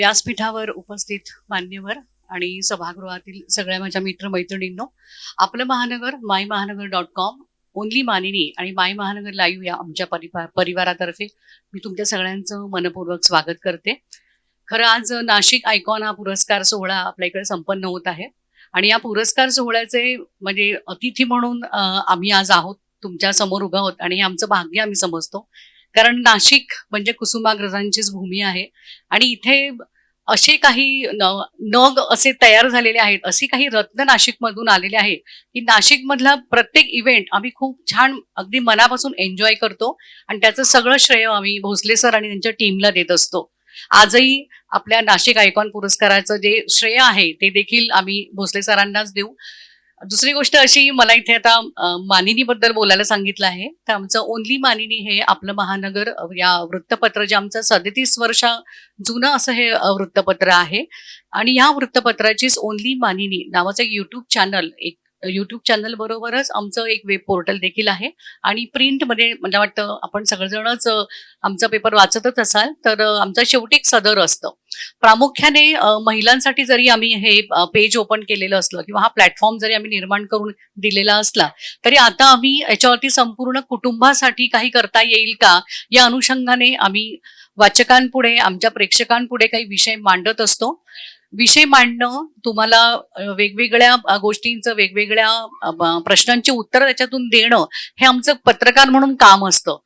व्यासपीठावर उपस्थित मान्यवर आणि सभागृहातील सगळ्या माझ्या मित्रमैत्रिणींनो आपलं महानगर माय महानगर डॉट कॉम ओनली मानिनी आणि माय महानगर लाईव्ह या आमच्या परिवार परिवारातर्फे मी तुमच्या सगळ्यांचं मनपूर्वक स्वागत करते. खरं आज नाशिक आयकॉन हा पुरस्कार सोहळा आपल्या इकडे संपन्न होत आहे आणि या पुरस्कार सोहळ्याचे म्हणजे अतिथी म्हणून आम्ही आज आहोत तुमच्यासमोर उभा आहोत आणि हे आमचं भाग्य आम्ही समजतो. कारण नाशिक म्हणजे कुसुमाग्रजांचीच भूमी आहे. आणि इथे असे काही नग असे तयार झालेले आहेत असे काही रत्न नाशिकमधून आलेले आहे की नाशिकमधला प्रत्येक इव्हेंट आम्ही खूप छान अगदी मनापासून एन्जॉय करतो. आणि त्याचं सगळं श्रेय आम्ही भोसले सर आणि त्यांच्या टीमला देत असतो. आजही आपल्या नाशिक आयकॉन पुरस्काराचं जे श्रेय आहे ते देखील आम्ही भोसले सरांनाच देऊ. दुसरी गोष्ट अशी मला इथे आता मानिनीबद्दल बोलायला सांगितलं आहे. तर आमचं ओनली मानिनी हे आपलं महानगर या वृत्तपत्र जे आमचं सदतीस वर्ष जुनं असं हे वृत्तपत्र आहे. आणि ह्या वृत्तपत्राचीच ओनली मानिनी नावाचं एक युट्यूब चॅनल एक युट्यूब चॅनल बरोबरच आमचं एक वेब पोर्टल देखील आहे. आणि प्रिंटमध्ये मला वाटतं आपण सगळेजणच आमचा पेपर वाचतच असाल तर आमचा शेवटी एक सदर असतं. प्रामुख्याने महिलांसाठी जरी आम्ही हे पेज ओपन केलेलं असलं किंवा हा प्लॅटफॉर्म जरी आम्ही निर्माण करून दिलेला असला तरी आता आम्ही याच्यावरती संपूर्ण कुटुंबासाठी काही करता येईल का या अनुषंगाने आम्ही वाचकांपुढे आमच्या प्रेक्षकांपुढे काही विषय मांडत असतो. विषय मांडणं तुम्हाला वेगवेगळ्या गोष्टींचं वेगवेगळ्या प्रश्नांची उत्तर त्याच्यातून देणं हे आमचं पत्रकार म्हणून काम असतं.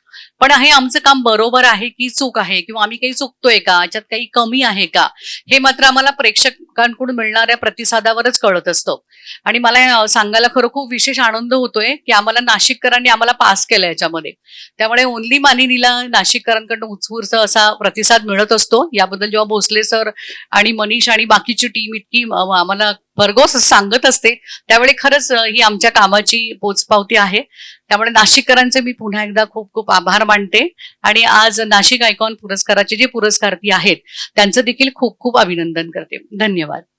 पण हे आमचं काम बरोबर आहे की चूक आहे? किंवा आम्ही काही चुकतोय का? याच्यात काही कमी आहे का? हे मात्र आम्हाला प्रेक्षक लोकांकडून मिळणाऱ्या प्रतिसादावरच कळत असतं. आणि मला सांगायला खरं खूप विशेष आनंद होतोय की आम्हाला नाशिककरांनी आम्हाला पास केलं याच्यामध्ये. त्यामुळे ओनली मानिनीला नाशिककरांकडून उत्स्फूर्त असा प्रतिसाद मिळत असतो. याबद्दल जेव्हा भोसले सर आणि मनीष आणि बाकीची टीम इतकी आम्हाला भरघोस सांगत असते त्यावेळी खरंच ही आमच्या कामाची पोचपावती आहे. त्यामुळे नाशिककरांचे मी पुन्हा एकदा खूप खूप आभार मानते. आणि आज नाशिक आयकॉन पुरस्काराचे जे पुरस्कार्थी आहेत त्यांचं देखील खूप खूप अभिनंदन करते. धन्यवाद.